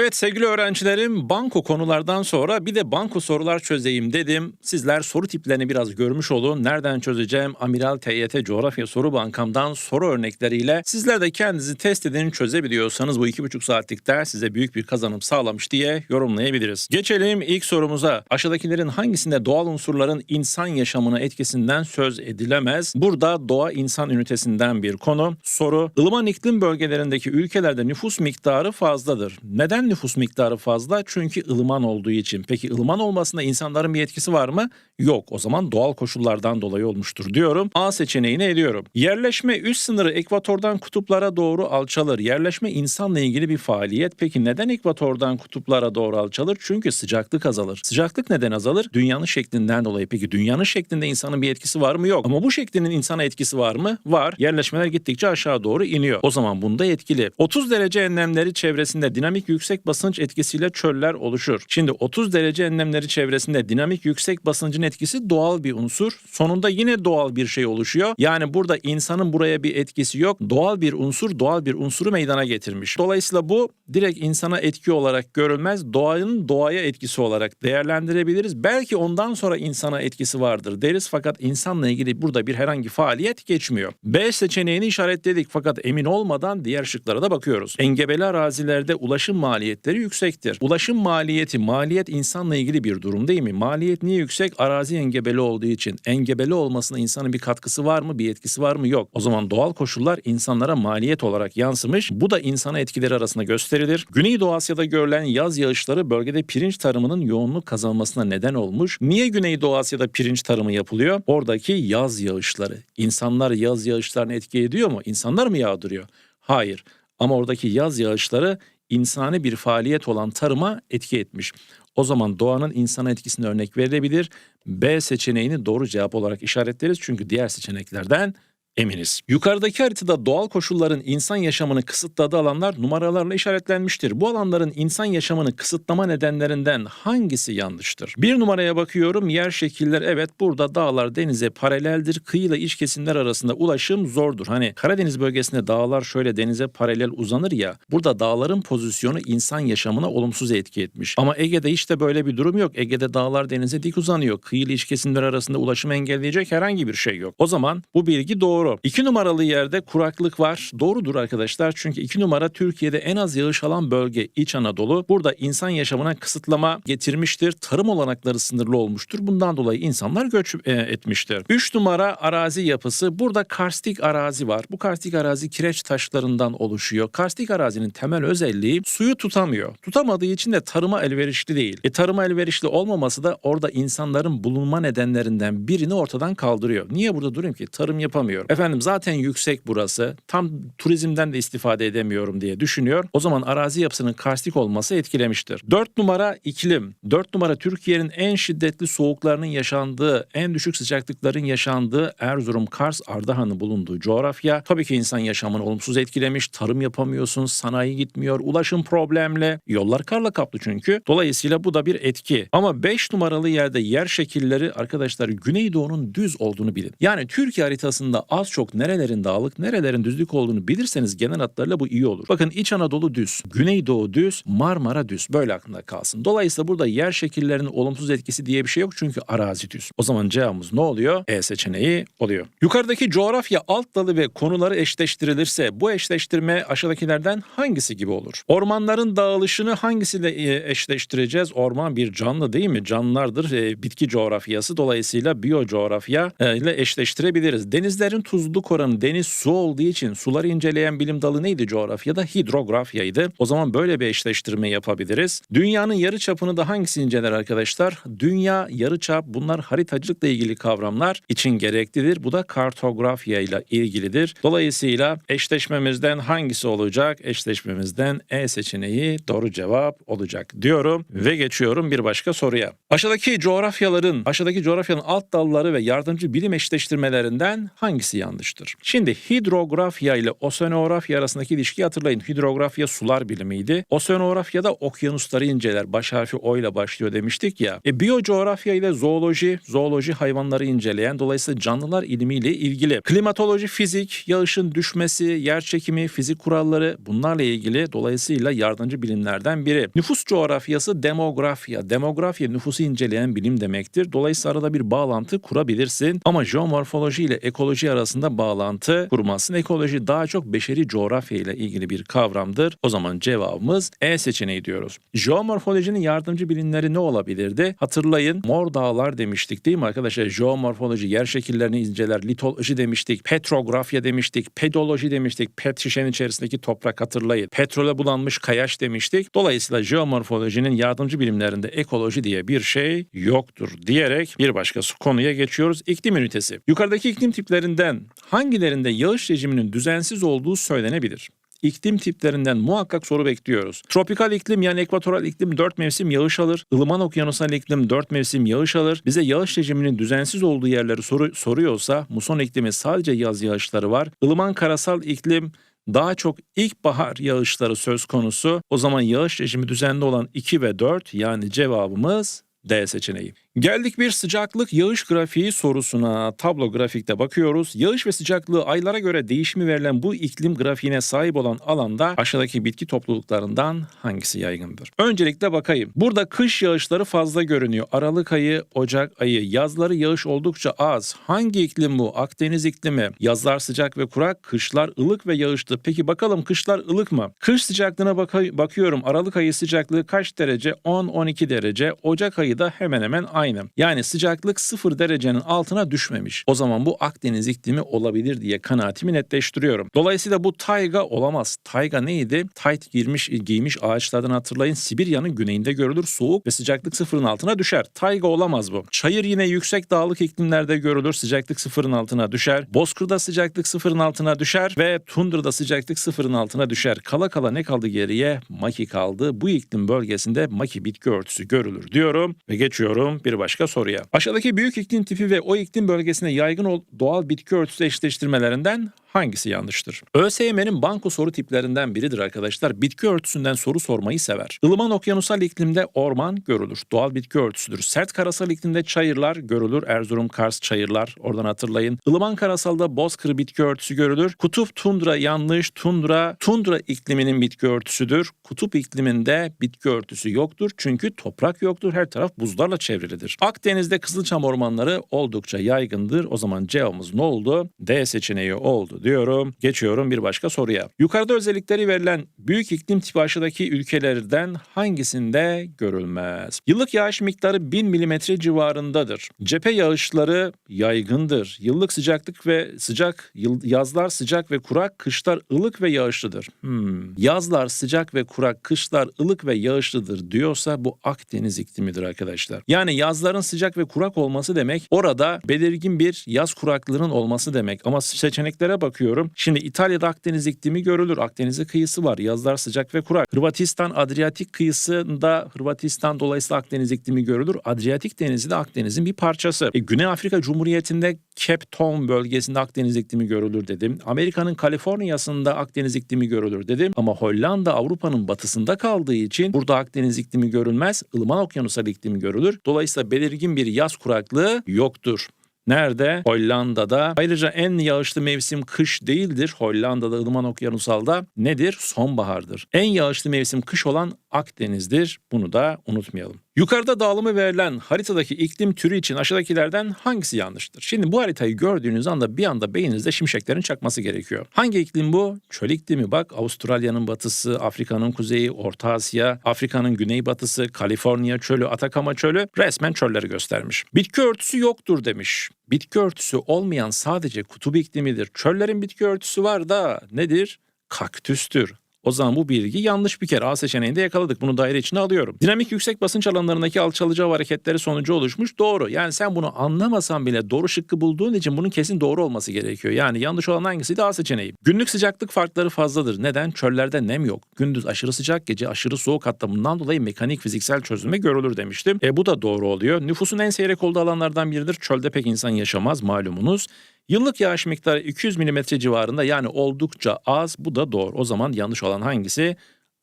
Evet sevgili öğrencilerim banko konulardan sonra bir de banko sorular çözeyim dedim. Sizler soru tiplerini biraz görmüş olun. Nereden çözeceğim? Amiral TYT Coğrafya Soru Bankam'dan soru örnekleriyle sizler de kendinizi test edin çözebiliyorsanız bu iki buçuk saatlik ders size büyük bir kazanım sağlamış diye yorumlayabiliriz. Geçelim ilk sorumuza. Aşağıdakilerin hangisinde doğal unsurların insan yaşamına etkisinden söz edilemez? Burada doğa insan ünitesinden bir konu. Soru, ılıman iklim bölgelerindeki ülkelerde nüfus miktarı fazladır. Neden nüfus miktarı fazla? Çünkü ılıman olduğu için. Peki ılıman olmasında insanların bir etkisi var mı? Yok. O zaman doğal koşullardan dolayı olmuştur diyorum. A seçeneğini ediyorum. Yerleşme üst sınırı ekvatordan kutuplara doğru alçalır. Yerleşme insanla ilgili bir faaliyet. Peki neden ekvatordan kutuplara doğru alçalır? Çünkü sıcaklık azalır. Sıcaklık neden azalır? Dünyanın şeklinden dolayı. Peki dünyanın şeklinde insanın bir etkisi var mı? Yok. Ama bu şeklinin insana etkisi var mı? Var. Yerleşmeler gittikçe aşağı doğru iniyor. O zaman bunda etkili. 30 derece enlemleri çevresinde dinamik yüksek basınç etkisiyle çöller oluşur. Şimdi 30 derece enlemleri çevresinde dinamik yüksek basıncın etkisi doğal bir unsur. Sonunda yine doğal bir şey oluşuyor. Yani burada insanın buraya bir etkisi yok. Doğal bir unsur doğal bir unsuru meydana getirmiş. Dolayısıyla bu direkt insana etki olarak görülmez. Doğanın doğaya etkisi olarak değerlendirebiliriz. Belki ondan sonra insana etkisi vardır deriz fakat insanla ilgili burada bir herhangi faaliyet geçmiyor. B seçeneğini işaretledik fakat emin olmadan diğer şıklara da bakıyoruz. Engebeli arazilerde ulaşım maliyetleri yüksektir. Ulaşım maliyeti, maliyet insanla ilgili bir durum değil mi? Maliyet niye yüksek? Arazi engebeli olduğu için. Engebeli olmasına insanın bir katkısı var mı? Bir etkisi var mı? Yok. O zaman doğal koşullar insanlara maliyet olarak yansımış. Bu da insana etkileri arasında gösterilir. Güneydoğu Asya'da görülen yaz yağışları bölgede pirinç tarımının yoğunluk kazanmasına neden olmuş. Niye Güneydoğu Asya'da pirinç tarımı yapılıyor? Oradaki yaz yağışları. İnsanlar yaz yağışlarını etki ediyor mu? İnsanlar mı yağdırıyor? Hayır. Ama oradaki yaz yağışları insani bir faaliyet olan tarıma etki etmiş. O zaman doğanın insana etkisine örnek verilebilir. B seçeneğini doğru cevap olarak işaretleriz çünkü diğer seçeneklerden eminiz. Yukarıdaki haritada doğal koşulların insan yaşamını kısıtladığı alanlar numaralarla işaretlenmiştir. Bu alanların insan yaşamını kısıtlama nedenlerinden hangisi yanlıştır? Bir numaraya bakıyorum. Yer şekiller evet burada dağlar denize paraleldir. Kıyıyla iç kesimler arasında ulaşım zordur. Hani Karadeniz bölgesinde dağlar şöyle denize paralel uzanır ya. Burada dağların pozisyonu insan yaşamına olumsuz etki etmiş. Ama Ege'de hiç de böyle bir durum yok. Ege'de dağlar denize dik uzanıyor. Kıyıyla iç kesimler arasında ulaşımı engelleyecek herhangi bir şey yok. O zaman bu bilgi doğru. İki numaralı yerde kuraklık var. Doğrudur arkadaşlar çünkü iki numara Türkiye'de en az yağış alan bölge İç Anadolu. Burada insan yaşamına kısıtlama getirmiştir. Tarım olanakları sınırlı olmuştur. Bundan dolayı insanlar göç e, etmiştir. Üç numara arazi yapısı. Burada karstik arazi var. Bu karstik arazi kireç taşlarından oluşuyor. Karstik arazinin temel özelliği suyu tutamıyor. Tutamadığı için de tarıma elverişli değil. E tarıma elverişli olmaması da orada insanların bulunma nedenlerinden birini ortadan kaldırıyor. Niye burada durayım ki? Tarım yapamıyorum. Efendim zaten yüksek burası. Tam turizmden de istifade edemiyorum diye düşünüyor. O zaman arazi yapısının karstik olması etkilemiştir. 4 numara iklim. 4 numara Türkiye'nin en şiddetli soğuklarının yaşandığı, en düşük sıcaklıkların yaşandığı Erzurum, Kars, Ardahan'ın bulunduğu coğrafya. Tabii ki insan yaşamını olumsuz etkilemiş. Tarım yapamıyorsun, sanayi gitmiyor, ulaşım problemli. Yollar karla kaplı çünkü. Dolayısıyla bu da bir etki. Ama 5 numaralı yerde yer şekilleri arkadaşlar Güneydoğu'nun düz olduğunu bilin. Yani Türkiye haritasında az çok nerelerin dağlık, nerelerin düzlük olduğunu bilirseniz genel hatlarıyla bu iyi olur. Bakın İç Anadolu düz, Güneydoğu düz, Marmara düz. Böyle aklında kalsın. Dolayısıyla burada yer şekillerinin olumsuz etkisi diye bir şey yok çünkü arazi düz. O zaman cevabımız ne oluyor? E seçeneği oluyor. Yukarıdaki coğrafya alt dalı ve konuları eşleştirilirse bu eşleştirme aşağıdakilerden hangisi gibi olur? Ormanların dağılışını hangisiyle e, eşleştireceğiz? Orman bir canlı değil mi? Canlılardır. E, bitki coğrafyası dolayısıyla biyo coğrafya e, ile eşleştirebiliriz. Denizlerin tuzluluk oranı deniz su olduğu için suları inceleyen bilim dalı neydi coğrafyada? Hidrografyaydı. O zaman böyle bir eşleştirme yapabiliriz. Dünyanın yarı çapını da hangisi inceler arkadaşlar? Dünya, yarı çap bunlar haritacılıkla ilgili kavramlar için gereklidir. Bu da kartografya ile ilgilidir. Dolayısıyla eşleşmemizden hangisi olacak? Eşleşmemizden E seçeneği doğru cevap olacak diyorum ve geçiyorum bir başka soruya. Aşağıdaki coğrafyaların, aşağıdaki coğrafyanın alt dalları ve yardımcı bilim eşleştirmelerinden hangisi yanlıştır? Şimdi hidrografya ile oseanografya arasındaki ilişkiyi hatırlayın. Hidrografya sular bilimiydi. Oseanografya da okyanusları inceler. Baş harfi O ile başlıyor demiştik ya. E, biyocoğrafya ile zooloji, zooloji hayvanları inceleyen dolayısıyla canlılar ilmiyle ilgili. Klimatoloji, fizik, yağışın düşmesi, yer çekimi, fizik kuralları bunlarla ilgili dolayısıyla yardımcı bilimlerden biri. Nüfus coğrafyası demografya. Demografya nüfusu inceleyen bilim demektir. Dolayısıyla arada bir bağlantı kurabilirsin ama jeomorfoloji ile ekoloji arasında bağlantı kurmazsın. Ekoloji daha çok beşeri coğrafya ile ilgili bir kavramdır. O zaman cevabımız E seçeneği diyoruz. Jeomorfolojinin yardımcı bilimleri ne olabilirdi? Hatırlayın mor dağlar demiştik değil mi arkadaşlar? Jeomorfoloji yer şekillerini inceler. Litoloji demiştik. Petrografya demiştik. Pedoloji demiştik. Pet şişenin içerisindeki toprak hatırlayın. Petrole bulanmış kayaç demiştik. Dolayısıyla jeomorfolojinin yardımcı bilimlerinde ekoloji diye bir şey yoktur diyerek bir başka konuya geçiyoruz. İklim ünitesi. Yukarıdaki iklim tiplerinden hangilerinde yağış rejiminin düzensiz olduğu söylenebilir? İklim tiplerinden muhakkak soru bekliyoruz. Tropikal iklim yani ekvatoral iklim 4 mevsim yağış alır. Ilıman okyanusal iklim 4 mevsim yağış alır. Bize yağış rejiminin düzensiz olduğu yerleri soru, soruyorsa muson iklimi sadece yaz yağışları var. Ilıman karasal iklim daha çok ilkbahar yağışları söz konusu. O zaman yağış rejimi düzenli olan 2 ve 4 yani cevabımız D seçeneği. Geldik bir sıcaklık yağış grafiği sorusuna. Tablo grafikte bakıyoruz. Yağış ve sıcaklığı aylara göre değişimi verilen bu iklim grafiğine sahip olan alanda aşağıdaki bitki topluluklarından hangisi yaygındır? Öncelikle bakayım. Burada kış yağışları fazla görünüyor. Aralık ayı, Ocak ayı. Yazları yağış oldukça az. Hangi iklim bu? Akdeniz iklimi. Yazlar sıcak ve kurak, kışlar ılık ve yağışlı. Peki bakalım kışlar ılık mı? Kış sıcaklığına baka- bakıyorum. Aralık ayı sıcaklığı kaç derece? 10-12 derece. Ocak ayı da hemen hemen aynı. Yani sıcaklık 0 derecenin altına düşmemiş. O zaman bu Akdeniz iklimi olabilir diye kanaatimi netleştiriyorum. Dolayısıyla bu tayga olamaz. Tayga neydi? Tayt girmiş, giymiş ağaçlardan hatırlayın. Sibirya'nın güneyinde görülür. Soğuk ve sıcaklık sıfırın altına düşer. Tayga olamaz bu. Çayır yine yüksek dağlık iklimlerde görülür. Sıcaklık sıfırın altına düşer. Bozkır'da sıcaklık sıfırın altına düşer ve Tundra'da sıcaklık sıfırın altına düşer. Kala kala ne kaldı geriye? Maki kaldı. Bu iklim bölgesinde maki bitki örtüsü görülür diyorum ve geçiyorum bir başka soruya. Aşağıdaki büyük iklim tipi ve o iklim bölgesine yaygın ol- doğal bitki örtüsü eşleştirmelerinden hangisi yanlıştır? ÖSYM'nin banko soru tiplerinden biridir arkadaşlar. Bitki örtüsünden soru sormayı sever. Ilıman okyanusal iklimde orman görülür. Doğal bitki örtüsüdür. Sert karasal iklimde çayırlar görülür. Erzurum, Kars çayırlar. Oradan hatırlayın. Ilıman karasalda bozkır bitki örtüsü görülür. Kutup tundra yanlış. Tundra, tundra ikliminin bitki örtüsüdür. Kutup ikliminde bitki örtüsü yoktur. Çünkü toprak yoktur. Her taraf buzlarla çevrilidir. Akdeniz'de kızılçam ormanları oldukça yaygındır. O zaman cevabımız ne oldu? D seçeneği oldu diyorum. Geçiyorum bir başka soruya. Yukarıda özellikleri verilen büyük iklim tipi aşağıdaki ülkelerden hangisinde görülmez? Yıllık yağış miktarı 1000 mm civarındadır. Cephe yağışları yaygındır. Yıllık sıcaklık ve sıcak yazlar sıcak ve kurak, kışlar ılık ve yağışlıdır. Hmm. Yazlar sıcak ve kurak, kışlar ılık ve yağışlıdır diyorsa bu Akdeniz iklimidir arkadaşlar. Yani yazların sıcak ve kurak olması demek orada belirgin bir yaz kuraklığının olması demek. Ama seçeneklere bakıyorum. Şimdi İtalya'da Akdeniz iklimi görülür. Akdeniz'e kıyısı var. Yazlar sıcak ve kurak. Hırvatistan Adriyatik kıyısında Hırvatistan dolayısıyla Akdeniz iklimi görülür. Adriyatik Denizi de Akdeniz'in bir parçası. E, Güney Afrika Cumhuriyeti'nde Cape Town bölgesinde Akdeniz iklimi görülür dedim. Amerika'nın Kaliforniya'sında Akdeniz iklimi görülür dedim. Ama Hollanda Avrupa'nın batısında kaldığı için burada Akdeniz iklimi görülmez. ılıman okyanusal iklimi görülür. Dolayısıyla belirgin bir yaz kuraklığı yoktur. Nerede? Hollanda'da. Ayrıca en yağışlı mevsim kış değildir. Hollanda'da ılıman okyanusalda nedir? Sonbahardır. En yağışlı mevsim kış olan Akdeniz'dir. Bunu da unutmayalım. Yukarıda dağılımı verilen haritadaki iklim türü için aşağıdakilerden hangisi yanlıştır? Şimdi bu haritayı gördüğünüz anda bir anda beyninizde şimşeklerin çakması gerekiyor. Hangi iklim bu? Çöl iklimi bak Avustralya'nın batısı, Afrika'nın kuzeyi, Orta Asya, Afrika'nın güneybatısı, Kaliforniya çölü, Atakama çölü resmen çölleri göstermiş. Bitki örtüsü yoktur demiş. Bitki örtüsü olmayan sadece kutup iklimidir. Çöllerin bitki örtüsü var da nedir? Kaktüstür. O zaman bu bilgi yanlış bir kere A seçeneğinde yakaladık. Bunu daire içine alıyorum. Dinamik yüksek basınç alanlarındaki alçalıcı hava hareketleri sonucu oluşmuş. Doğru. Yani sen bunu anlamasan bile doğru şıkkı bulduğun için bunun kesin doğru olması gerekiyor. Yani yanlış olan hangisiydi A seçeneği. Günlük sıcaklık farkları fazladır. Neden? Çöllerde nem yok. Gündüz aşırı sıcak, gece aşırı soğuk hatta bundan dolayı mekanik fiziksel çözülme görülür demiştim. E bu da doğru oluyor. Nüfusun en seyrek olduğu alanlardan biridir. Çölde pek insan yaşamaz malumunuz. Yıllık yağış miktarı 200 mm civarında yani oldukça az. Bu da doğru. O zaman yanlış olan hangisi?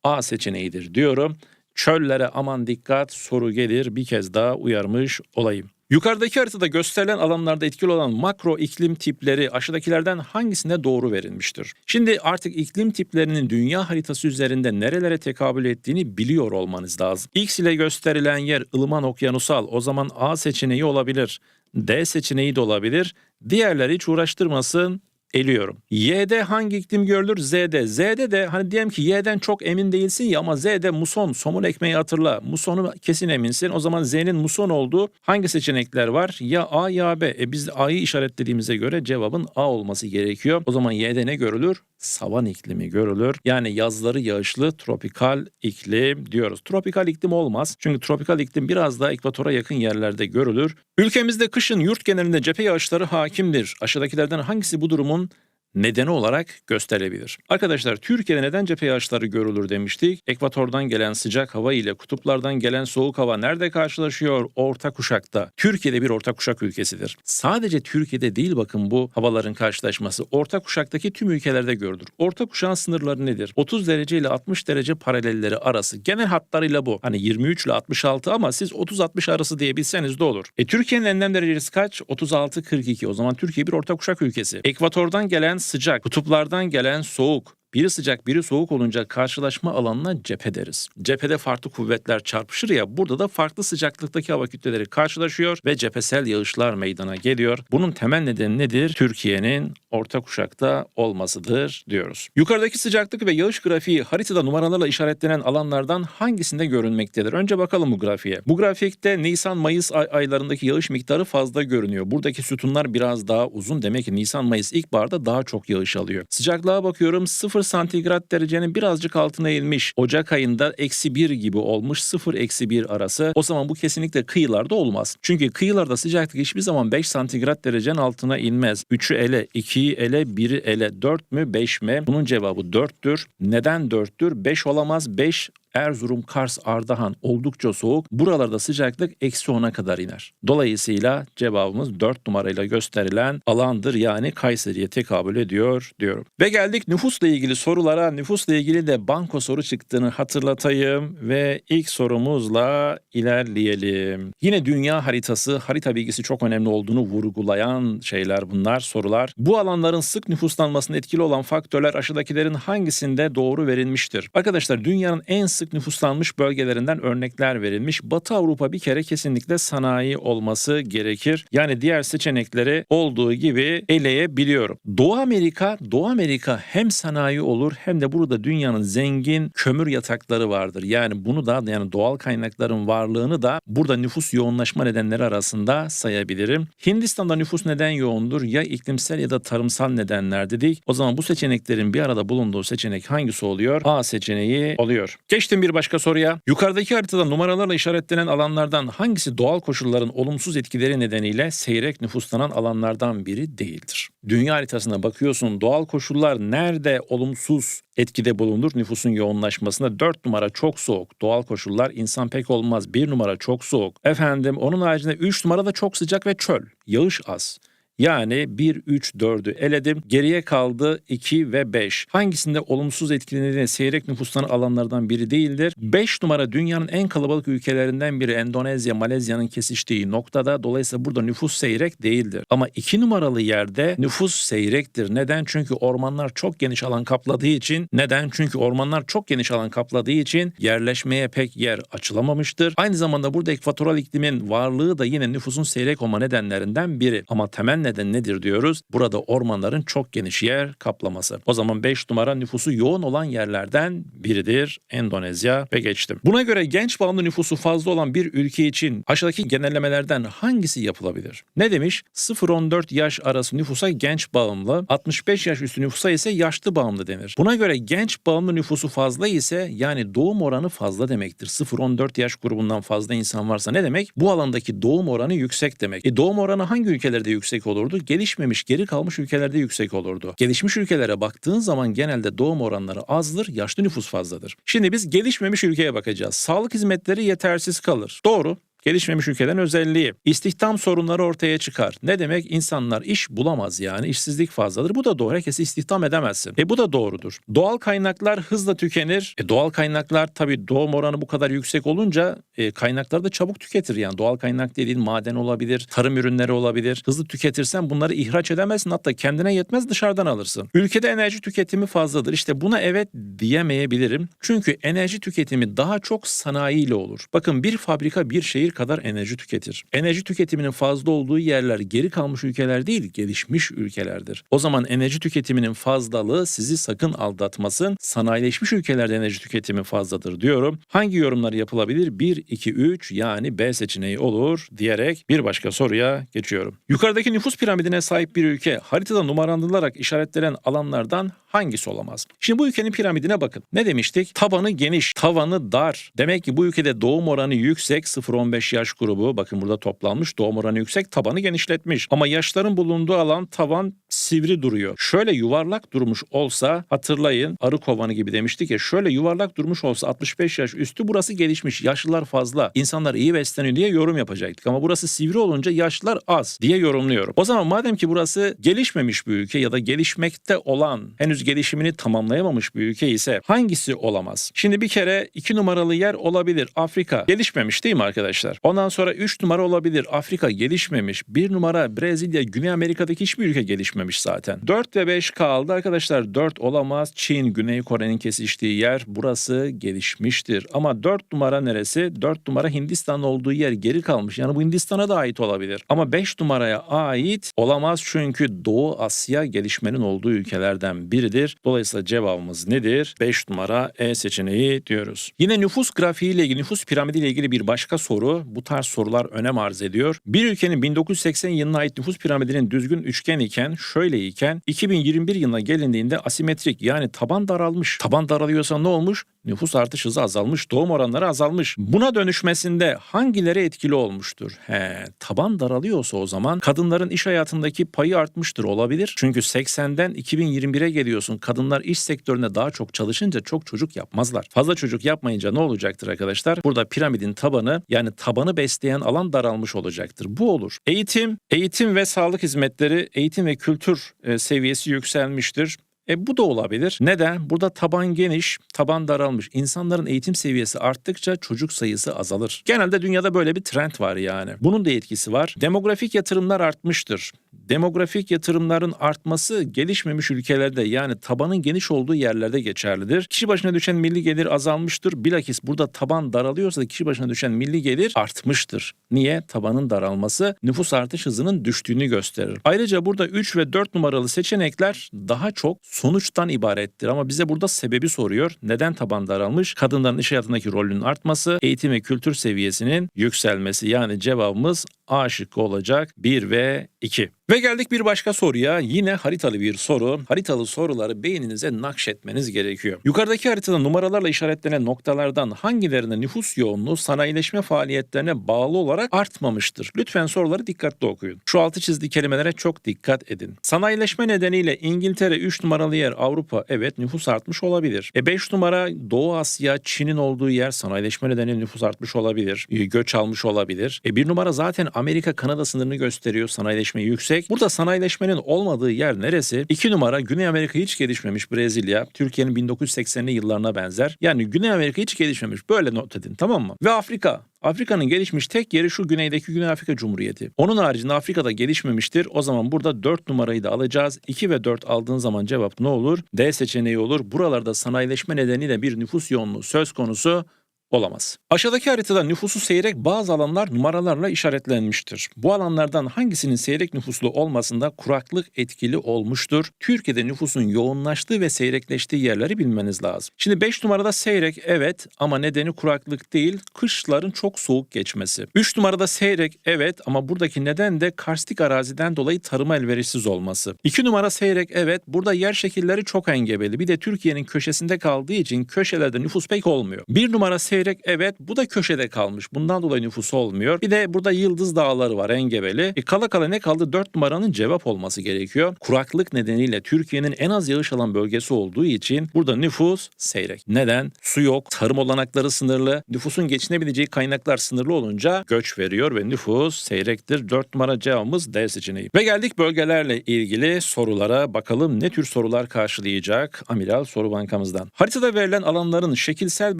A seçeneğidir diyorum. Çöllere aman dikkat soru gelir bir kez daha uyarmış olayım. Yukarıdaki haritada gösterilen alanlarda etkili olan makro iklim tipleri aşağıdakilerden hangisine doğru verilmiştir? Şimdi artık iklim tiplerinin dünya haritası üzerinde nerelere tekabül ettiğini biliyor olmanız lazım. X ile gösterilen yer ılıman okyanusal o zaman A seçeneği olabilir. D seçeneği de olabilir. Diğerleri hiç uğraştırmasın eliyorum. Y'de hangi iklim görülür? Z'de. Z'de de hani diyelim ki Y'den çok emin değilsin ya ama Z'de muson, somun ekmeği hatırla. Musonu kesin eminsin. O zaman Z'nin muson olduğu hangi seçenekler var? Ya A ya B. E biz A'yı işaretlediğimize göre cevabın A olması gerekiyor. O zaman Y'de ne görülür? Savan iklimi görülür. Yani yazları yağışlı tropikal iklim diyoruz. Tropikal iklim olmaz. Çünkü tropikal iklim biraz daha ekvatora yakın yerlerde görülür. Ülkemizde kışın yurt genelinde cephe yağışları hakimdir. Aşağıdakilerden hangisi bu durumun nedeni olarak gösterilebilir. Arkadaşlar Türkiye'de neden cephe yağışları görülür demiştik. Ekvatordan gelen sıcak hava ile kutuplardan gelen soğuk hava nerede karşılaşıyor? Orta kuşakta. Türkiye'de bir orta kuşak ülkesidir. Sadece Türkiye'de değil bakın bu havaların karşılaşması. Orta kuşaktaki tüm ülkelerde görülür. Orta kuşağın sınırları nedir? 30 derece ile 60 derece paralelleri arası. Genel hatlarıyla bu. Hani 23 ile 66 ama siz 30-60 arası diyebilseniz de olur. E Türkiye'nin enlem derecesi kaç? 36-42. O zaman Türkiye bir orta kuşak ülkesi. Ekvatordan gelen sıcak, kutuplardan gelen soğuk, biri sıcak biri soğuk olunca karşılaşma alanına cephe deriz. Cephede farklı kuvvetler çarpışır ya burada da farklı sıcaklıktaki hava kütleleri karşılaşıyor ve cephesel yağışlar meydana geliyor. Bunun temel nedeni nedir? Türkiye'nin orta kuşakta olmasıdır diyoruz. Yukarıdaki sıcaklık ve yağış grafiği haritada numaralarla işaretlenen alanlardan hangisinde görünmektedir? Önce bakalım bu grafiğe. Bu grafikte Nisan-Mayıs ay aylarındaki yağış miktarı fazla görünüyor. Buradaki sütunlar biraz daha uzun. Demek ki Nisan-Mayıs ilkbaharda daha çok yağış alıyor. Sıcaklığa bakıyorum 0 santigrat derecenin birazcık altına inmiş. Ocak ayında eksi 1 gibi olmuş 0 eksi 1 arası. O zaman bu kesinlikle kıyılarda olmaz. Çünkü kıyılarda sıcaklık hiçbir zaman 5 santigrat derecenin altına inmez. 3'ü ele, 2'yi ele, 1'i ele, 4 mü 5 mi? Bunun cevabı 4'tür. Neden 4'tür? 5 olamaz. 5 Erzurum, Kars, Ardahan oldukça soğuk. Buralarda sıcaklık eksi 10'a kadar iner. Dolayısıyla cevabımız 4 numarayla gösterilen alandır yani Kayseri'ye tekabül ediyor diyorum. Ve geldik nüfusla ilgili sorulara. Nüfusla ilgili de banko soru çıktığını hatırlatayım ve ilk sorumuzla ilerleyelim. Yine dünya haritası, harita bilgisi çok önemli olduğunu vurgulayan şeyler bunlar, sorular. Bu alanların sık nüfuslanmasına etkili olan faktörler aşağıdakilerin hangisinde doğru verilmiştir? Arkadaşlar dünyanın en sık nüfuslanmış bölgelerinden örnekler verilmiş. Batı Avrupa bir kere kesinlikle sanayi olması gerekir. Yani diğer seçenekleri olduğu gibi eleyebiliyorum. Doğu Amerika, Doğu Amerika hem sanayi olur hem de burada dünyanın zengin kömür yatakları vardır. Yani bunu da yani doğal kaynakların varlığını da burada nüfus yoğunlaşma nedenleri arasında sayabilirim. Hindistan'da nüfus neden yoğundur? Ya iklimsel ya da tarımsal nedenler dedik. O zaman bu seçeneklerin bir arada bulunduğu seçenek hangisi oluyor? A seçeneği oluyor. Geçtim bir başka soruya. Yukarıdaki haritada numaralarla işaretlenen alanlardan hangisi doğal koşulların olumsuz etkileri nedeniyle seyrek nüfuslanan alanlardan biri değildir? Dünya haritasına bakıyorsun doğal koşullar nerede olumsuz etkide bulunur nüfusun yoğunlaşmasında 4 numara çok soğuk. Doğal koşullar insan pek olmaz. 1 numara çok soğuk. Efendim onun haricinde 3 numara da çok sıcak ve çöl. Yağış az. Yani 1, 3, 4'ü eledim. Geriye kaldı 2 ve 5. Hangisinde olumsuz etkilendiğine seyrek nüfuslanan alanlardan biri değildir? 5 numara dünyanın en kalabalık ülkelerinden biri Endonezya, Malezya'nın kesiştiği noktada. Dolayısıyla burada nüfus seyrek değildir. Ama 2 numaralı yerde nüfus seyrektir. Neden? Çünkü ormanlar çok geniş alan kapladığı için. Neden? Çünkü ormanlar çok geniş alan kapladığı için yerleşmeye pek yer açılamamıştır. Aynı zamanda burada ekvatoral iklimin varlığı da yine nüfusun seyrek olma nedenlerinden biri. Ama temel neden nedir diyoruz? Burada ormanların çok geniş yer kaplaması. O zaman 5 numara nüfusu yoğun olan yerlerden biridir Endonezya ve geçtim. Buna göre genç bağımlı nüfusu fazla olan bir ülke için aşağıdaki genellemelerden hangisi yapılabilir? Ne demiş? 0-14 yaş arası nüfusa genç bağımlı, 65 yaş üstü nüfusa ise yaşlı bağımlı denir. Buna göre genç bağımlı nüfusu fazla ise yani doğum oranı fazla demektir. 0-14 yaş grubundan fazla insan varsa ne demek? Bu alandaki doğum oranı yüksek demek. E doğum oranı hangi ülkelerde yüksek olur? Olurdu. Gelişmemiş, geri kalmış ülkelerde yüksek olurdu. Gelişmiş ülkelere baktığın zaman genelde doğum oranları azdır, yaşlı nüfus fazladır. Şimdi biz gelişmemiş ülkeye bakacağız. Sağlık hizmetleri yetersiz kalır. Doğru. Gelişmemiş ülkelerin özelliği. İstihdam sorunları ortaya çıkar. Ne demek? İnsanlar iş bulamaz yani. işsizlik fazladır. Bu da doğru. Herkesi istihdam edemezsin. E bu da doğrudur. Doğal kaynaklar hızla tükenir. E doğal kaynaklar tabii doğum oranı bu kadar yüksek olunca e, kaynakları da çabuk tüketir. Yani doğal kaynak dediğin maden olabilir, tarım ürünleri olabilir. Hızlı tüketirsen bunları ihraç edemezsin. Hatta kendine yetmez dışarıdan alırsın. Ülkede enerji tüketimi fazladır. İşte buna evet diyemeyebilirim. Çünkü enerji tüketimi daha çok sanayiyle olur. Bakın bir fabrika bir şehir kadar enerji tüketir. Enerji tüketiminin fazla olduğu yerler geri kalmış ülkeler değil, gelişmiş ülkelerdir. O zaman enerji tüketiminin fazlalığı sizi sakın aldatmasın. Sanayileşmiş ülkelerde enerji tüketimi fazladır diyorum. Hangi yorumlar yapılabilir? 1, 2, 3 yani B seçeneği olur diyerek bir başka soruya geçiyorum. Yukarıdaki nüfus piramidine sahip bir ülke haritada numaralandırılarak işaretlenen alanlardan hangisi olamaz? Şimdi bu ülkenin piramidine bakın. Ne demiştik? Tabanı geniş, tavanı dar. Demek ki bu ülkede doğum oranı yüksek 0-15 yaş grubu. Bakın burada toplanmış doğum oranı yüksek, tabanı genişletmiş. Ama yaşların bulunduğu alan tavan sivri duruyor. Şöyle yuvarlak durmuş olsa hatırlayın arı kovanı gibi demiştik ya şöyle yuvarlak durmuş olsa 65 yaş üstü burası gelişmiş. Yaşlılar fazla. insanlar iyi besleniyor diye yorum yapacaktık. Ama burası sivri olunca yaşlılar az diye yorumluyorum. O zaman madem ki burası gelişmemiş bir ülke ya da gelişmekte olan henüz gelişimini tamamlayamamış bir ülke ise hangisi olamaz? Şimdi bir kere iki numaralı yer olabilir. Afrika gelişmemiş değil mi arkadaşlar? Ondan sonra 3 numara olabilir. Afrika gelişmemiş. 1 numara Brezilya, Güney Amerika'daki hiçbir ülke gelişmemiş zaten. 4 ve 5 kaldı arkadaşlar. 4 olamaz. Çin, Güney Kore'nin kesiştiği yer burası gelişmiştir. Ama 4 numara neresi? 4 numara Hindistan olduğu yer geri kalmış. Yani bu Hindistan'a da ait olabilir. Ama 5 numaraya ait olamaz çünkü Doğu Asya gelişmenin olduğu ülkelerden biridir. Dolayısıyla cevabımız nedir? 5 numara E seçeneği diyoruz. Yine nüfus grafiği ile ilgili, nüfus piramidi ile ilgili bir başka soru. Bu tarz sorular önem arz ediyor. Bir ülkenin 1980 yılına ait nüfus piramidinin düzgün üçgen iken, şöyle iken 2021 yılına gelindiğinde asimetrik yani taban daralmış. Taban daralıyorsa ne olmuş? Nüfus artış hızı azalmış, doğum oranları azalmış. Buna dönüşmesinde hangileri etkili olmuştur? He, taban daralıyorsa o zaman kadınların iş hayatındaki payı artmıştır olabilir. Çünkü 80'den 2021'e geliyorsun. Kadınlar iş sektöründe daha çok çalışınca çok çocuk yapmazlar. Fazla çocuk yapmayınca ne olacaktır arkadaşlar? Burada piramidin tabanı yani tabanı besleyen alan daralmış olacaktır. Bu olur. Eğitim, eğitim ve sağlık hizmetleri, eğitim ve kültür e, seviyesi yükselmiştir. E bu da olabilir. Neden? Burada taban geniş, taban daralmış. İnsanların eğitim seviyesi arttıkça çocuk sayısı azalır. Genelde dünyada böyle bir trend var yani. Bunun da etkisi var. Demografik yatırımlar artmıştır. Demografik yatırımların artması gelişmemiş ülkelerde yani tabanın geniş olduğu yerlerde geçerlidir. Kişi başına düşen milli gelir azalmıştır. Bilakis burada taban daralıyorsa da kişi başına düşen milli gelir artmıştır. Niye? Tabanın daralması nüfus artış hızının düştüğünü gösterir. Ayrıca burada 3 ve 4 numaralı seçenekler daha çok sonuçtan ibarettir. Ama bize burada sebebi soruyor. Neden taban daralmış? Kadınların iş hayatındaki rolünün artması, eğitim ve kültür seviyesinin yükselmesi. Yani cevabımız A şıkkı olacak 1 ve 2. Ve geldik bir başka soruya. Yine haritalı bir soru. Haritalı soruları beyninize nakşetmeniz gerekiyor. Yukarıdaki haritada numaralarla işaretlenen noktalardan hangilerinde nüfus yoğunluğu sanayileşme faaliyetlerine bağlı olarak artmamıştır? Lütfen soruları dikkatli okuyun. Şu altı çizdiği kelimelere çok dikkat edin. Sanayileşme nedeniyle İngiltere 3 numaralı yer Avrupa evet nüfus artmış olabilir. E 5 numara Doğu Asya Çin'in olduğu yer sanayileşme nedeniyle nüfus artmış olabilir. E, göç almış olabilir. E 1 numara zaten Amerika Kanada sınırını gösteriyor sanayileşme yüksek. Burada sanayileşmenin olmadığı yer neresi? 2 numara Güney Amerika hiç gelişmemiş Brezilya. Türkiye'nin 1980'li yıllarına benzer. Yani Güney Amerika hiç gelişmemiş. Böyle not edin tamam mı? Ve Afrika. Afrika'nın gelişmiş tek yeri şu güneydeki Güney Afrika Cumhuriyeti. Onun haricinde Afrika'da gelişmemiştir. O zaman burada 4 numarayı da alacağız. 2 ve 4 aldığın zaman cevap ne olur? D seçeneği olur. Buralarda sanayileşme nedeniyle bir nüfus yoğunluğu söz konusu olamaz. Aşağıdaki haritada nüfusu seyrek bazı alanlar numaralarla işaretlenmiştir. Bu alanlardan hangisinin seyrek nüfuslu olmasında kuraklık etkili olmuştur? Türkiye'de nüfusun yoğunlaştığı ve seyrekleştiği yerleri bilmeniz lazım. Şimdi 5 numarada seyrek evet ama nedeni kuraklık değil, kışların çok soğuk geçmesi. 3 numarada seyrek evet ama buradaki neden de karstik araziden dolayı tarıma elverişsiz olması. 2 numara seyrek evet burada yer şekilleri çok engebeli. Bir de Türkiye'nin köşesinde kaldığı için köşelerde nüfus pek olmuyor. 1 numara seyrek seyrek evet bu da köşede kalmış. Bundan dolayı nüfus olmuyor. Bir de burada Yıldız Dağları var engebeli. E kala kala ne kaldı? 4 numaranın cevap olması gerekiyor. Kuraklık nedeniyle Türkiye'nin en az yağış alan bölgesi olduğu için burada nüfus seyrek. Neden? Su yok, tarım olanakları sınırlı, nüfusun geçinebileceği kaynaklar sınırlı olunca göç veriyor ve nüfus seyrektir. 4 numara cevabımız D seçeneği. Ve geldik bölgelerle ilgili sorulara. Bakalım ne tür sorular karşılayacak Amiral Soru Bankamızdan. Haritada verilen alanların şekilsel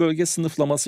bölge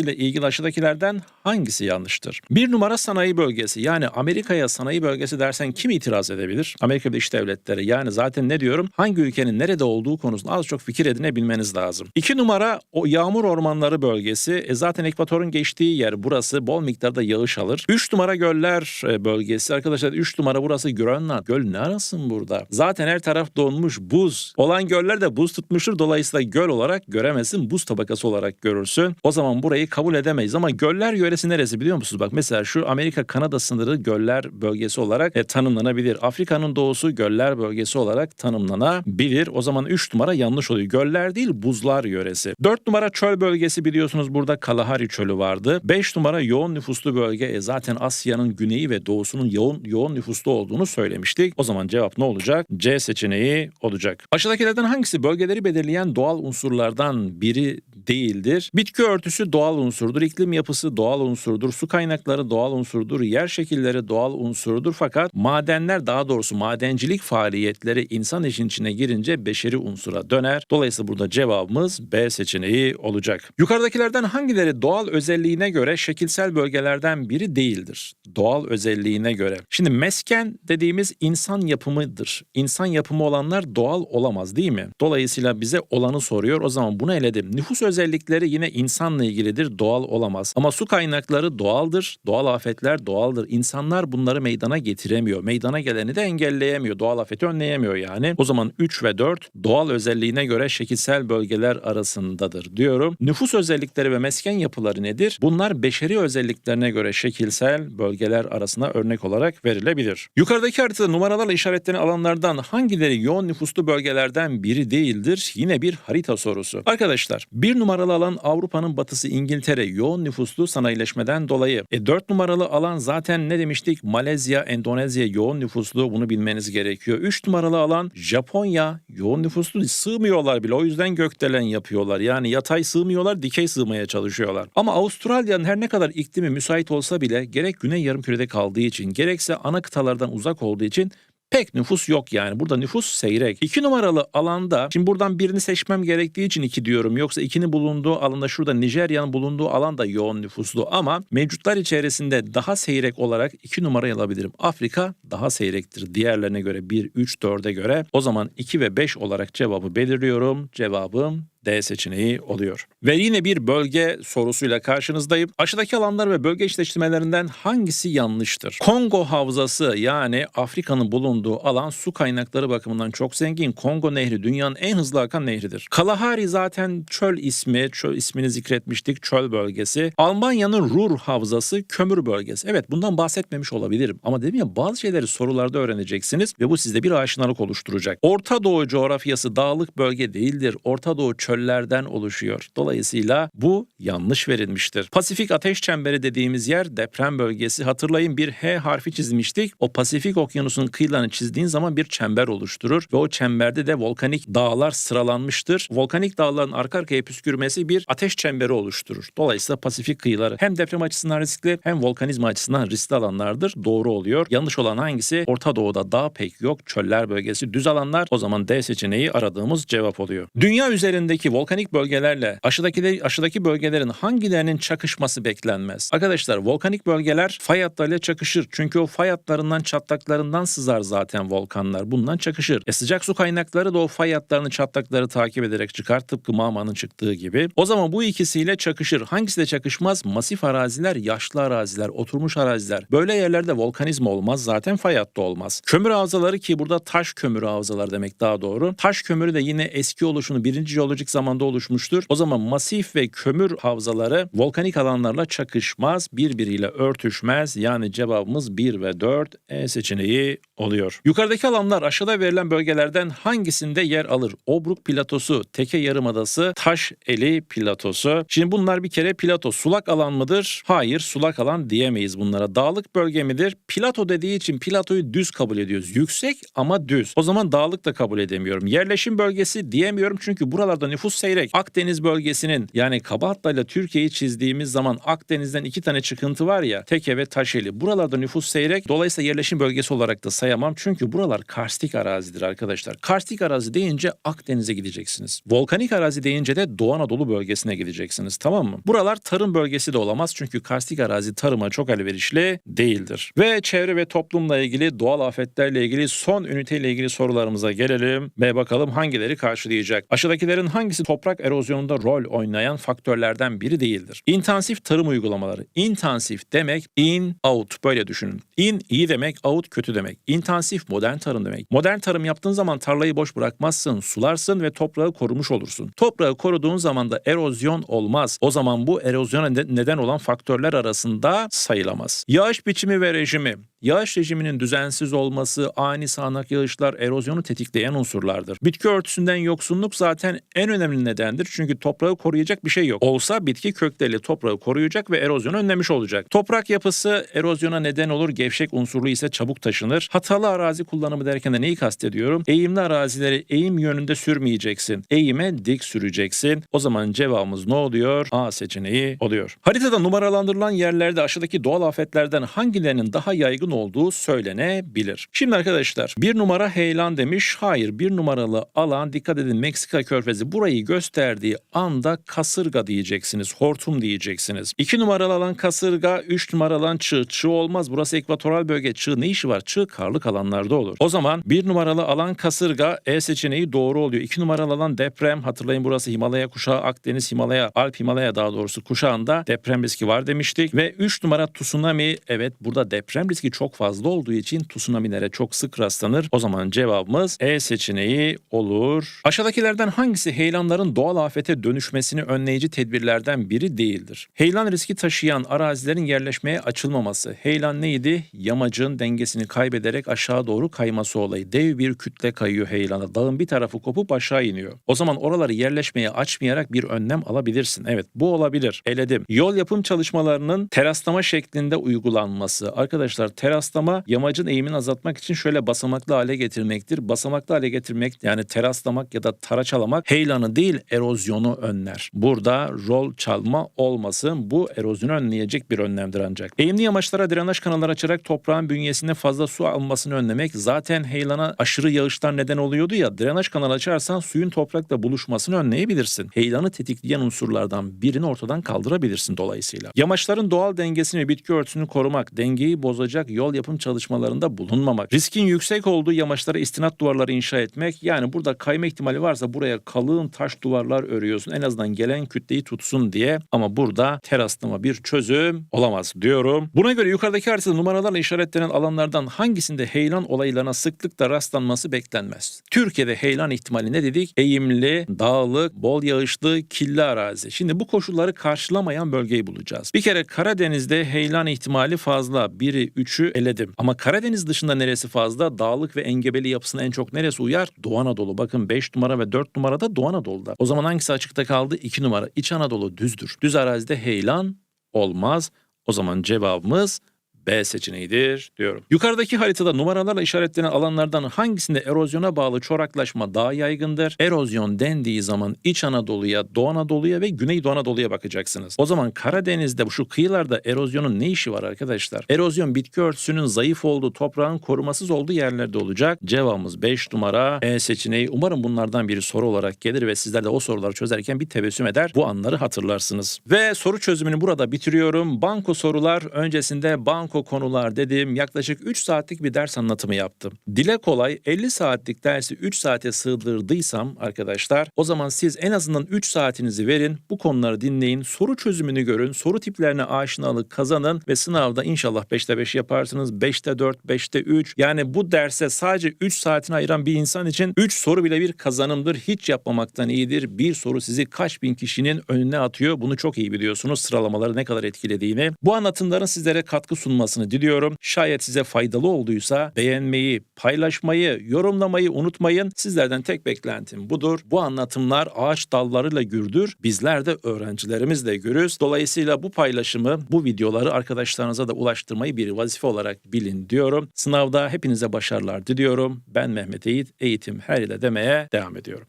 sınıflamasıyla ilgili aşağıdakilerden hangisi yanlıştır? Bir numara sanayi bölgesi yani Amerika'ya sanayi bölgesi dersen kim itiraz edebilir? Amerika Birleşik Devletleri yani zaten ne diyorum hangi ülkenin nerede olduğu konusunda az çok fikir edinebilmeniz lazım. İki numara o yağmur ormanları bölgesi e zaten ekvatorun geçtiği yer burası bol miktarda yağış alır. Üç numara göller e, bölgesi arkadaşlar üç numara burası Grönland. Göl ne arasın burada? Zaten her taraf donmuş buz. Olan göller de buz tutmuştur dolayısıyla göl olarak göremezsin buz tabakası olarak görürsün. O zaman burayı kabul edemeyiz ama göller yöresi neresi biliyor musunuz? Bak mesela şu Amerika Kanada sınırı göller bölgesi olarak e, tanımlanabilir. Afrika'nın doğusu göller bölgesi olarak tanımlanabilir. O zaman 3 numara yanlış oluyor. Göller değil buzlar yöresi. 4 numara çöl bölgesi biliyorsunuz burada Kalahari çölü vardı. 5 numara yoğun nüfuslu bölge. E, zaten Asya'nın güneyi ve doğusunun yoğun yoğun nüfuslu olduğunu söylemiştik. O zaman cevap ne olacak? C seçeneği olacak. Aşağıdakilerden hangisi bölgeleri belirleyen doğal unsurlardan biri değildir? Bitki örtüsü doğal unsurdur, iklim yapısı doğal unsurdur, su kaynakları doğal unsurdur, yer şekilleri doğal unsurdur fakat madenler daha doğrusu madencilik faaliyetleri insan işin içine girince beşeri unsura döner. Dolayısıyla burada cevabımız B seçeneği olacak. Yukarıdakilerden hangileri doğal özelliğine göre şekilsel bölgelerden biri değildir? Doğal özelliğine göre. Şimdi mesken dediğimiz insan yapımıdır. İnsan yapımı olanlar doğal olamaz değil mi? Dolayısıyla bize olanı soruyor. O zaman bunu eledim. Nüfus özellikleri yine insanla ilgilidir. Doğal olamaz. Ama su kaynakları doğaldır. Doğal afetler doğaldır. İnsanlar bunları meydana getiremiyor. Meydana geleni de engelleyemiyor. Doğal afeti önleyemiyor yani. O zaman 3 ve 4 doğal özelliğine göre şekilsel bölgeler arasındadır diyorum. Nüfus özellikleri ve mesken yapıları nedir? Bunlar beşeri özelliklerine göre şekilsel bölgeler arasına örnek olarak verilebilir. Yukarıdaki haritada numaralarla işaretlenen alanlardan hangileri yoğun nüfuslu bölgelerden biri değildir? Yine bir harita sorusu. Arkadaşlar bir numaralı alan Avrupa'nın batısı İngiltere yoğun nüfuslu sanayileşmeden dolayı. E 4 numaralı alan zaten ne demiştik? Malezya, Endonezya yoğun nüfuslu bunu bilmeniz gerekiyor. 3 numaralı alan Japonya yoğun nüfuslu sığmıyorlar bile o yüzden gökdelen yapıyorlar. Yani yatay sığmıyorlar dikey sığmaya çalışıyorlar. Ama Avustralya'nın her ne kadar iklimi müsait olsa bile gerek güney yarımkürede kaldığı için gerekse ana kıtalardan uzak olduğu için pek nüfus yok yani. Burada nüfus seyrek. İki numaralı alanda şimdi buradan birini seçmem gerektiği için iki diyorum. Yoksa ikinin bulunduğu alanda şurada Nijerya'nın bulunduğu alan da yoğun nüfuslu ama mevcutlar içerisinde daha seyrek olarak iki numarayı alabilirim. Afrika daha seyrektir diğerlerine göre 1, 3, 4'e göre. O zaman 2 ve 5 olarak cevabı belirliyorum. Cevabım D seçeneği oluyor. Ve yine bir bölge sorusuyla karşınızdayım. Aşağıdaki alanlar ve bölge eşleştirmelerinden hangisi yanlıştır? Kongo havzası yani Afrika'nın bulunduğu alan su kaynakları bakımından çok zengin. Kongo Nehri dünyanın en hızlı akan nehridir. Kalahari zaten çöl ismi, çöl ismini zikretmiştik, çöl bölgesi. Almanya'nın Ruhr havzası kömür bölgesi. Evet bundan bahsetmemiş olabilirim ama dedim ya bazı şeyleri sorularda öğreneceksiniz ve bu sizde bir aşinalık oluşturacak. Orta Doğu coğrafyası dağlık bölge değildir. Orta Doğu çöllerden oluşuyor. Dolayısıyla bu yanlış verilmiştir. Pasifik ateş çemberi dediğimiz yer deprem bölgesi. Hatırlayın bir H harfi çizmiştik. O Pasifik okyanusunun kıyılarını çizdiğin zaman bir çember oluşturur ve o çemberde de volkanik dağlar sıralanmıştır. Volkanik dağların arka arkaya püskürmesi bir ateş çemberi oluşturur. Dolayısıyla Pasifik kıyıları hem deprem açısından riskli hem volkanizma açısından riskli alanlardır. Doğru oluyor. Yanlış olan hangisi? Orta Doğu'da dağ pek yok. Çöller bölgesi düz alanlar. O zaman D seçeneği aradığımız cevap oluyor. Dünya üzerindeki volkanik bölgelerle aşağıdaki, aşağıdaki bölgelerin hangilerinin çakışması beklenmez? Arkadaşlar volkanik bölgeler fay hatlarıyla çakışır. Çünkü o fay hatlarından çatlaklarından sızar zaten volkanlar. Bundan çakışır. E sıcak su kaynakları da o fay hatlarını çatlakları takip ederek çıkar. Tıpkı Mama'nın çıktığı gibi. O zaman bu ikisiyle çakışır. Hangisi de çakışmaz? Masif araziler, yaşlı araziler, oturmuş araziler. Böyle yerlerde volkanizma olmaz. Zaten fay hattı olmaz. Kömür havzaları ki burada taş kömürü havzalar demek daha doğru. Taş kömürü de yine eski oluşunu birinci jeolojik Zamanda oluşmuştur. O zaman masif ve kömür havzaları volkanik alanlarla çakışmaz, birbiriyle örtüşmez. Yani cevabımız 1 ve 4 E seçeneği oluyor. Yukarıdaki alanlar aşağıda verilen bölgelerden hangisinde yer alır? Obruk platosu, Teke Yarımadası, Taş Eli platosu. Şimdi bunlar bir kere plato sulak alan mıdır? Hayır sulak alan diyemeyiz bunlara. Dağlık bölge midir? Plato dediği için platoyu düz kabul ediyoruz. Yüksek ama düz. O zaman dağlık da kabul edemiyorum. Yerleşim bölgesi diyemiyorum çünkü buralarda nüfus seyrek. Akdeniz bölgesinin yani Kabahat'la Türkiye'yi çizdiğimiz zaman Akdeniz'den iki tane çıkıntı var ya Teke ve Taşeli. Buralarda nüfus seyrek. Dolayısıyla yerleşim bölgesi olarak da sayamam. Çünkü buralar karstik arazidir arkadaşlar. Karstik arazi deyince Akdeniz'e gideceksiniz. Volkanik arazi deyince de Doğu Anadolu bölgesine gideceksiniz. Tamam mı? Buralar tarım bölgesi de olamaz. Çünkü karstik arazi tarıma çok elverişli değildir. Ve çevre ve toplumla ilgili doğal afetlerle ilgili son üniteyle ilgili sorularımıza gelelim ve bakalım hangileri karşılayacak. Aşağıdakilerin hangisi toprak erozyonunda rol oynayan faktörlerden biri değildir? İntensif tarım uygulamaları. İntensif demek in, out böyle düşünün. In iyi demek, out kötü demek. İntensif modern tarım demek. Modern tarım yaptığın zaman tarlayı boş bırakmazsın, sularsın ve toprağı korumuş olursun. Toprağı koruduğun zaman da erozyon olmaz. O zaman bu erozyona neden- olan faktörler arasında sayılamaz. Yağış biçimi ve rejimi. Yağış rejiminin düzensiz olması, ani sağanak yağışlar erozyonu tetikleyen unsurlardır. Bitki örtüsünden yoksunluk zaten en önemli nedendir. Çünkü toprağı koruyacak bir şey yok. Olsa bitki kökleriyle toprağı koruyacak ve erozyonu önlemiş olacak. Toprak yapısı erozyona neden olur. Gevşek unsurlu ise çabuk taşınır. Hatalı arazi kullanımı derken de neyi kastediyorum? Eğimli arazileri eğim yönünde sürmeyeceksin. Eğime dik süreceksin. O zaman cevabımız ne oluyor? A seçeneği oluyor. Haritada numaralandırılan yerlerde aşağıdaki doğal afetlerden hangilerinin daha yaygın olduğu söylenebilir. Şimdi arkadaşlar bir numara heyelan demiş. Hayır bir numaralı alan dikkat edin Meksika körfezi burayı gösterdiği anda kasırga diyeceksiniz. Hortum diyeceksiniz. İki numaralı alan kasırga, üç numaralı alan çığ. Çığ olmaz. Burası ekvatoral bölge. Çığ ne işi var? Çığ karlık alanlarda olur. O zaman bir numaralı alan kasırga E seçeneği doğru oluyor. İki numaralı alan deprem. Hatırlayın burası Himalaya kuşağı, Akdeniz Himalaya, Alp Himalaya daha doğrusu kuşağında deprem riski var demiştik. Ve 3 numara tsunami. Evet burada deprem riski çok fazla olduğu için tsunamilere çok sık rastlanır. O zaman cevabımız E seçeneği olur. Aşağıdakilerden hangisi heyelanların doğal afete dönüşmesini önleyici tedbirlerden biri değildir? Heyelan riski taşıyan arazilerin yerleşmeye açılmaması. Heyelan neydi? Yamacın dengesini kaybederek aşağı doğru kayması olayı. Dev bir kütle kayıyor heyelana. Dağın bir tarafı kopup aşağı iniyor. O zaman oraları yerleşmeye açmayarak bir önlem alabilirsin. Evet bu olabilir. Eledim. Yol yapım çalışmalarının teraslama şeklinde uygulanması. Arkadaşlar teraslama yamacın eğimini azaltmak için şöyle basamaklı hale getirmektir. Basamaklı hale getirmek yani teraslamak ya da taraçalamak heyelanı değil erozyonu önler. Burada rol çalma olmasın. Bu erozyonu önleyecek bir önlemdir ancak. Eğimli yamaçlara drenaj kanalları açarak toprağın bünyesinde fazla su almasını önlemek zaten heyelana aşırı yağışlar neden oluyordu ya. Drenaj kanalı açarsan suyun toprakla buluşmasını önleyebilirsin. Heyelanı tetikleyen unsurlardan birini ortadan kaldırabilirsin dolayısıyla. Yamaçların doğal dengesini ve bitki örtüsünü korumak, dengeyi bozacak yol yapım çalışmalarında bulunmamak, riskin yüksek olduğu yamaçlara istinat duvarları inşa etmek, yani burada kayma ihtimali varsa buraya kalın taş duvarlar örüyorsun en azından gelen kütleyi tutsun diye ama burada teraslama bir çözüm olamaz diyorum. Buna göre yukarıdaki haritada numaralarla işaretlenen alanlardan hangisinde heyelan olaylarına sıklıkla rastlanması beklenmez? Türkiye'de heyelan ihtimali ne dedik? Eğimli, dağlık, bol yağışlı, killi arazi. Şimdi bu koşulları karşılamayan bölgeyi bulacağız. Bir kere Karadeniz'de heyelan ihtimali fazla. Biri, üçü eledim. Ama Karadeniz dışında neresi fazla? Dağlık ve engebeli yapısına en çok neresi uyar? Doğu Anadolu. Bakın 5 numara ve 4 numarada Doğu Anadolu'da. O zaman hangisi açıkta kaldı? 2 numara. İç Anadolu düzdür. Düz arazide heyelan olmaz. O zaman cevabımız B seçeneğidir diyorum. Yukarıdaki haritada numaralarla işaretlenen alanlardan hangisinde erozyona bağlı çoraklaşma daha yaygındır? Erozyon dendiği zaman İç Anadolu'ya, Doğu Anadolu'ya ve Güneydoğu Anadolu'ya bakacaksınız. O zaman Karadeniz'de şu kıyılarda erozyonun ne işi var arkadaşlar? Erozyon bitki örtüsünün zayıf olduğu, toprağın korumasız olduğu yerlerde olacak. Cevabımız 5 numara E seçeneği. Umarım bunlardan biri soru olarak gelir ve sizler de o soruları çözerken bir tebessüm eder. Bu anları hatırlarsınız. Ve soru çözümünü burada bitiriyorum. Banko sorular öncesinde banko banko konular dedim. Yaklaşık 3 saatlik bir ders anlatımı yaptım. Dile kolay 50 saatlik dersi 3 saate sığdırdıysam arkadaşlar o zaman siz en azından 3 saatinizi verin. Bu konuları dinleyin. Soru çözümünü görün. Soru tiplerine aşinalık kazanın ve sınavda inşallah 5'te 5 yaparsınız. 5'te 4, 5'te 3. Yani bu derse sadece 3 saatini ayıran bir insan için 3 soru bile bir kazanımdır. Hiç yapmamaktan iyidir. Bir soru sizi kaç bin kişinin önüne atıyor. Bunu çok iyi biliyorsunuz. Sıralamaları ne kadar etkilediğini. Bu anlatımların sizlere katkı sunmasını diliyorum. Şayet size faydalı olduysa beğenmeyi, paylaşmayı, yorumlamayı unutmayın. Sizlerden tek beklentim budur. Bu anlatımlar ağaç dallarıyla gürdür. Bizler de öğrencilerimizle görürüz. Dolayısıyla bu paylaşımı, bu videoları arkadaşlarınıza da ulaştırmayı bir vazife olarak bilin diyorum. Sınavda hepinize başarılar diliyorum. Ben Mehmet Eğit, eğitim her ile demeye devam ediyorum.